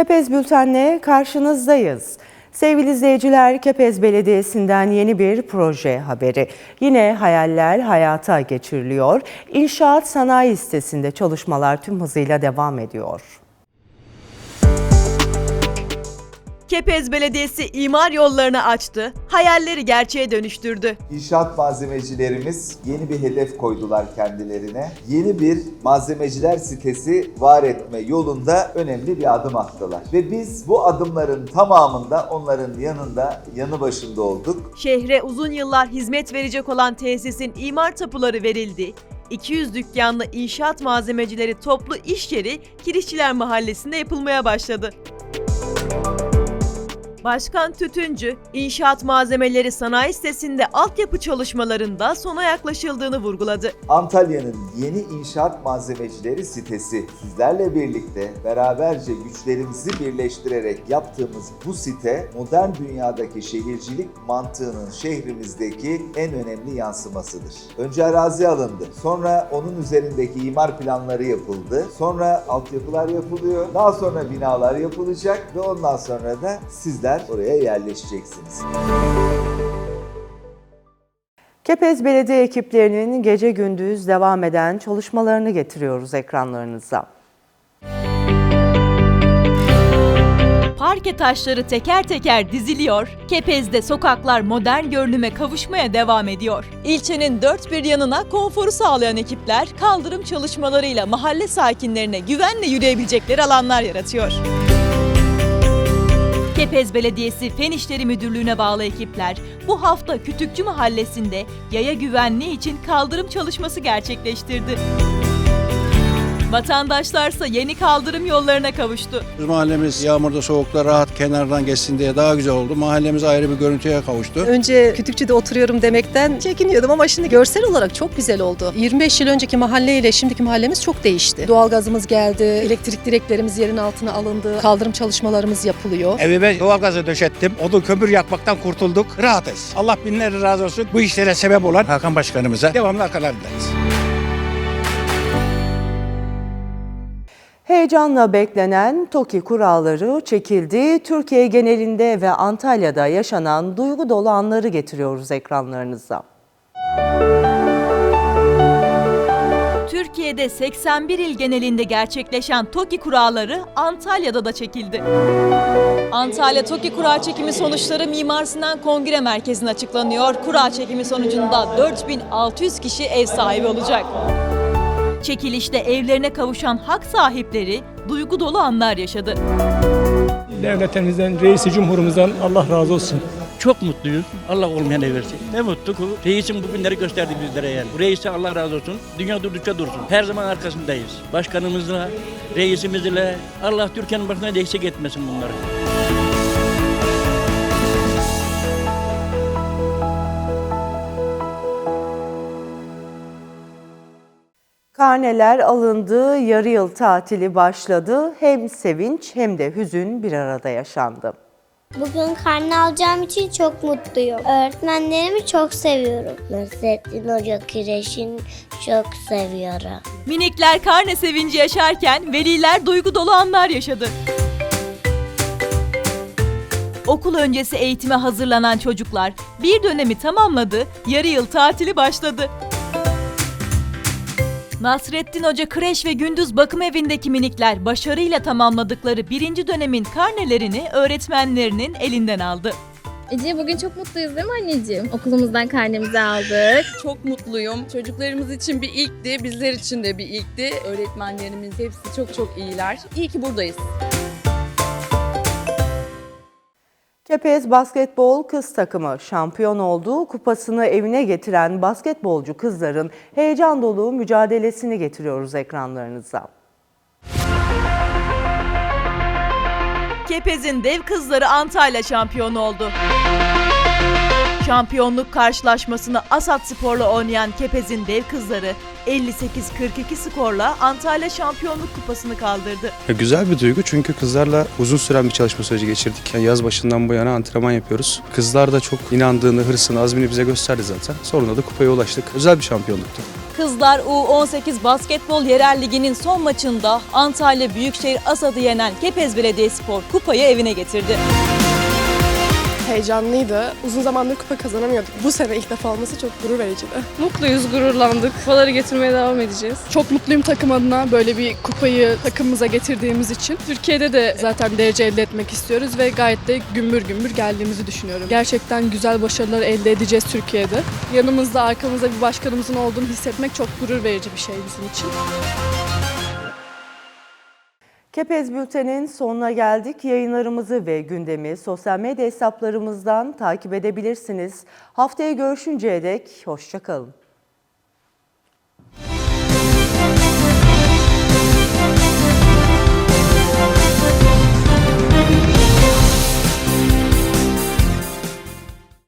Kepez Bülten'le karşınızdayız. Sevgili izleyiciler, Kepez Belediyesi'nden yeni bir proje haberi. Yine hayaller hayata geçiriliyor. İnşaat sanayi sitesinde çalışmalar tüm hızıyla devam ediyor. Kepez Belediyesi imar yollarını açtı, hayalleri gerçeğe dönüştürdü. İnşaat malzemecilerimiz yeni bir hedef koydular kendilerine. Yeni bir malzemeciler sitesi var etme yolunda önemli bir adım attılar. Ve biz bu adımların tamamında onların yanında, yanı başında olduk. Şehre uzun yıllar hizmet verecek olan tesisin imar tapuları verildi. 200 dükkanlı inşaat malzemecileri toplu iş yeri Kirişçiler Mahallesi'nde yapılmaya başladı. Başkan Tütüncü, inşaat malzemeleri sanayi sitesinde altyapı çalışmalarında sona yaklaşıldığını vurguladı. Antalya'nın yeni inşaat malzemecileri sitesi sizlerle birlikte beraberce güçlerimizi birleştirerek yaptığımız bu site modern dünyadaki şehircilik mantığının şehrimizdeki en önemli yansımasıdır. Önce arazi alındı. Sonra onun üzerindeki imar planları yapıldı. Sonra altyapılar yapılıyor. Daha sonra binalar yapılacak ve ondan sonra da sizler oraya yerleşeceksiniz. Kepez Belediye ekiplerinin gece gündüz devam eden çalışmalarını getiriyoruz ekranlarınıza. Parke taşları teker teker diziliyor, Kepez'de sokaklar modern görünüme kavuşmaya devam ediyor. İlçenin dört bir yanına konforu sağlayan ekipler kaldırım çalışmalarıyla mahalle sakinlerine güvenle yürüyebilecekleri alanlar yaratıyor. Kepez Belediyesi Fen İşleri Müdürlüğü'ne bağlı ekipler bu hafta Kütükçü Mahallesi'nde yaya güvenliği için kaldırım çalışması gerçekleştirdi. Vatandaşlarsa yeni kaldırım yollarına kavuştu. Biz Mahallemiz yağmurda soğukta rahat kenardan geçsin diye daha güzel oldu. Mahallemiz ayrı bir görüntüye kavuştu. Önce Kütükçü'de oturuyorum demekten çekiniyordum ama şimdi görsel olarak çok güzel oldu. 25 yıl önceki mahalleyle şimdiki mahallemiz çok değişti. Doğalgazımız geldi, elektrik direklerimiz yerin altına alındı, kaldırım çalışmalarımız yapılıyor. Evime doğalgazı döşettim. Odun kömür yakmaktan kurtulduk. Rahatız. Allah binlerce razı olsun. Bu işlere sebep olan Hakan Başkanımıza devamlı arkalarındayız. Heyecanla beklenen TOKİ kuralları çekildi. Türkiye genelinde ve Antalya'da yaşanan duygu dolu anları getiriyoruz ekranlarınıza. Türkiye'de 81 il genelinde gerçekleşen TOKİ kuralları Antalya'da da çekildi. Antalya TOKİ kura çekimi sonuçları Mimar Sinan Kongre Merkezi'ne açıklanıyor. Kura çekimi sonucunda 4600 kişi ev sahibi olacak. Çekilişte evlerine kavuşan hak sahipleri duygu dolu anlar yaşadı. devletimizden, reisi cumhurumuzdan Allah razı olsun. Çok mutluyuz. Allah olmayana versin. Ne mutlu ki reisim bu günleri gösterdi bizlere yani. Bu reise Allah razı olsun. Dünya durdukça dursun. Her zaman arkasındayız. Başkanımızla, reisimizle Allah Türkiye'nin başına eksik etmesin bunları. Karneler alındı, yarı yıl tatili başladı. Hem sevinç hem de hüzün bir arada yaşandı. Bugün karne alacağım için çok mutluyum. Öğretmenlerimi çok seviyorum. Nasrettin Hoca Kireç'in çok seviyorum. Minikler karne sevinci yaşarken veliler duygu dolu anlar yaşadı. Okul öncesi eğitime hazırlanan çocuklar bir dönemi tamamladı, yarı yıl tatili başladı. Nasrettin Hoca Kreş ve Gündüz Bakım Evi'ndeki minikler başarıyla tamamladıkları birinci dönemin karnelerini öğretmenlerinin elinden aldı. Ece bugün çok mutluyuz değil mi anneciğim? Okulumuzdan karnemizi aldık. Çok mutluyum. Çocuklarımız için bir ilkti, bizler için de bir ilkti. Öğretmenlerimiz hepsi çok çok iyiler. İyi ki buradayız. Kepez basketbol kız takımı şampiyon oldu. Kupasını evine getiren basketbolcu kızların heyecan dolu mücadelesini getiriyoruz ekranlarınıza. Kepez'in dev kızları Antalya şampiyonu oldu. Şampiyonluk karşılaşmasını Asat Spor'la oynayan Kepez'in dev kızları 58-42 skorla Antalya Şampiyonluk Kupası'nı kaldırdı. Ya Güzel bir duygu çünkü kızlarla uzun süren bir çalışma süreci geçirdik. Yani yaz başından bu yana antrenman yapıyoruz. Kızlar da çok inandığını, hırsını, azmini bize gösterdi zaten. Sonunda da kupaya ulaştık. Özel bir şampiyonluktu. Kızlar U18 Basketbol Yerel Ligi'nin son maçında Antalya Büyükşehir Asad'ı yenen Kepez Belediyespor kupayı evine getirdi. Heyecanlıydı. Uzun zamandır kupa kazanamıyorduk. Bu sene ilk defa olması çok gurur vericiydi. Mutluyuz, gururlandık. Kupaları getirmeye devam edeceğiz. Çok mutluyum takım adına böyle bir kupayı takımımıza getirdiğimiz için. Türkiye'de de zaten derece elde etmek istiyoruz ve gayet de gümbür gümbür geldiğimizi düşünüyorum. Gerçekten güzel başarılar elde edeceğiz Türkiye'de. Yanımızda, arkamızda bir başkanımızın olduğunu hissetmek çok gurur verici bir şey bizim için. Kepez Bülten'in sonuna geldik. Yayınlarımızı ve gündemi sosyal medya hesaplarımızdan takip edebilirsiniz. Haftaya görüşünceye dek hoşçakalın.